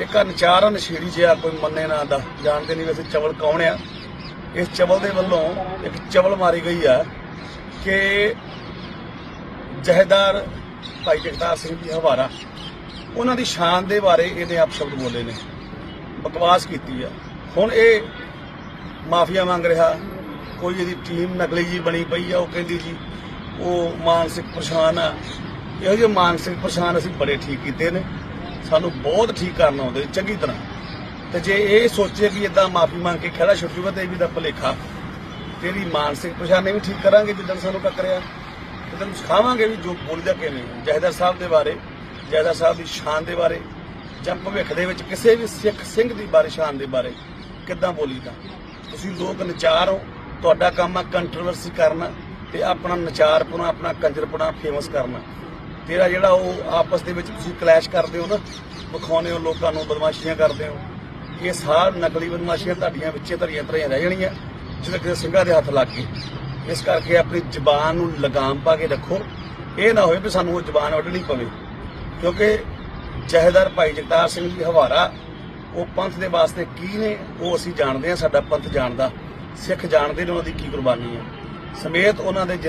ਇੱਕ ਨਚਾਰਾ ਨਸ਼ੇੜੀ ਜਿਹਾ ਕੋਈ ਮੰਨੇ ਨਾ ਦਾ। ਜਾਣਦੇ ਨਹੀਂ ਵੈਸੇ ਚਵਲ ਕੌਣ ਆ। ਇਸ ਚਵਲ ਦੇ ਵੱਲੋਂ ਇੱਕ ਚਵਲ ਮਾਰੀ ਗਈ ਆ ਕਿ ਜਹੇਦਾਰ ਭਾਈ ਜਗਤਾਰ ਸਿੰਘ ਜੀ ਹਵਾਰਾ, ਉਹਨਾਂ ਦੀ ਸ਼ਾਨ ਦੇ ਬਾਰੇ ਇਹਨੇ ਆਪ ਸ਼ਬਦ ਬੋਲੇ ਨੇ। ਬਕਵਾਸ ਕੀਤੀ ਆ। ਹੁਣ ਇਹ ਮਾਫੀਆ ਮੰਗ ਰਿਹਾ, ਕੋਈ ਇਹਦੀ ਟੀਮ ਨਕਲੀ ਜੀ ਬਣੀ ਪਈ ਆ, ਉਹ ਕਹਿੰਦੀ ਜੀ, ਉਹ ਮਾਨਸਿਕ ਪਰੇਸ਼ਾਨ ਆ। ਇਹੋ ਜਿਹੇ ਮਾਨਸਿਕ ਪਰੇਸ਼ਾਨ ਅਸੀਂ ਬੜੇ ਠੀਕ ਕੀਤੇ ਨੇ। ਸਾਨੂੰ ਬਹੁਤ ਠੀਕ ਕਰਨ ਆਉਂਦੇ, ਚੰਗੀ ਤਰ੍ਹਾਂ। ਤੇ ਜੇ ਇਹ ਸੋਚੇ ਵੀ ਇਦਾਂ ਮਾਫੀ ਮੰਗ ਕੇ ਖੜਾ ਛੁੱਟ ਜੂਗਾ ਤੇ ਇਹ ਵੀ ਦਾ ਭੁਲੇਖਾ। ਤੇਰੀ ਮਾਨਸਿਕ ਪਰੇਸ਼ਾਨੀ ਵੀ ਠੀਕ ਕਰਾਂਗੇ ਜਿੱਦਾਂ ਸਾਨੂੰ ਟੱਕਰਿਆ ਤੇ ਤੈਨੂੰ ਸਿਖਾਵਾਂਗੇ ਵੀ ਜੋ ਬੋਲਦਾ ਕਿਵੇਂ। ਜਹਦਰ ਸਾਹਿਬ ਦੇ ਬਾਰੇ, ਜਹਦਰ ਸਾਹਿਬ ਦੀ ਸ਼ਾਨ ਦੇ ਬਾਰੇ, ਜਾਂ ਭਵਿੱਖ ਦੇ ਵਿੱਚ ਕਿਸੇ ਵੀ ਸਿੱਖ ਸਿੰਘ ਦੀ ਬਾਰੇ, ਸ਼ਾਨ ਦੇ ਬਾਰੇ ਕਿੱਦਾਂ ਬੋਲੀਦਾ। ਤੁਸੀਂ ਲੋਕ ਨਚਾਰ ਹੋ, ਤੁਹਾਡਾ ਕੰਮ ਆ ਕੰਟਰੋਵਰਸੀ ਕਰਨਾ ਤੇ ਆਪਣਾ ਨਚਾਰਪੁਣਾ ਆਪਣਾ ਕੰਜਰਪੁਣਾ ਫੇਮਸ ਕਰਨਾ। ਤੇਰਾ ਜਿਹੜਾ ਉਹ ਆਪਸ ਦੇ ਵਿੱਚ ਤੁਸੀਂ ਕਲੈਸ਼ ਕਰਦੇ ਹੋ ਨਾ, ਵਿਖਾਉਂਦੇ ਹੋ, ਲੋਕਾਂ ਨੂੰ ਬਦਮਾਸ਼ੀਆਂ ਕਰਦੇ ਹੋ, ਇਹ ਸਾਰ ਨਕਲੀ ਬਦਮਾਸ਼ੀਆਂ ਤੁਹਾਡੀਆਂ ਵਿੱਚੇ ਧਰੀਆਂ ਧਰੀਆਂ ਰਹਿ ਜਾਣੀਆਂ, ਜਦੋਂ ਕਿਸੇ ਸਿੰਘਾਂ ਦੇ ਹੱਥ ਲੱਗ ਗਏ। ਇਸ ਕਰਕੇ ਆਪਣੀ ਜ਼ਬਾਨ ਨੂੰ ਲਗਾਮ ਪਾ ਕੇ ਰੱਖੋ। ਇਹ ਨਾ ਹੋਵੇ ਵੀ ਸਾਨੂੰ ਉਹ ਜ਼ਬਾਨ ਵੱਢਣੀ ਪਵੇ, ਕਿਉਂਕਿ ਜਹੇਦਾਰ ਭਾਈ ਜਗਤਾਰ ਸਿੰਘ ਜੀ ਹਵਾਰਾ, ਉਹ ਪੰਥ ਦੇ ਵਾਸਤੇ ਕੀ ਨੇ, ਉਹ ਅਸੀਂ ਜਾਣਦੇ ਹਾਂ, ਸਾਡਾ ਪੰਥ ਜਾਣਦਾ, ਸਿੱਖ ਜਾਣਦੇ ਨੇ ਉਹਨਾਂ ਦੀ ਕੀ ਕੁਰਬਾਨੀ ਹੈ। ਸਮੇਤ ਉਹਨਾਂ ਦੇ ਜਿੰਨ-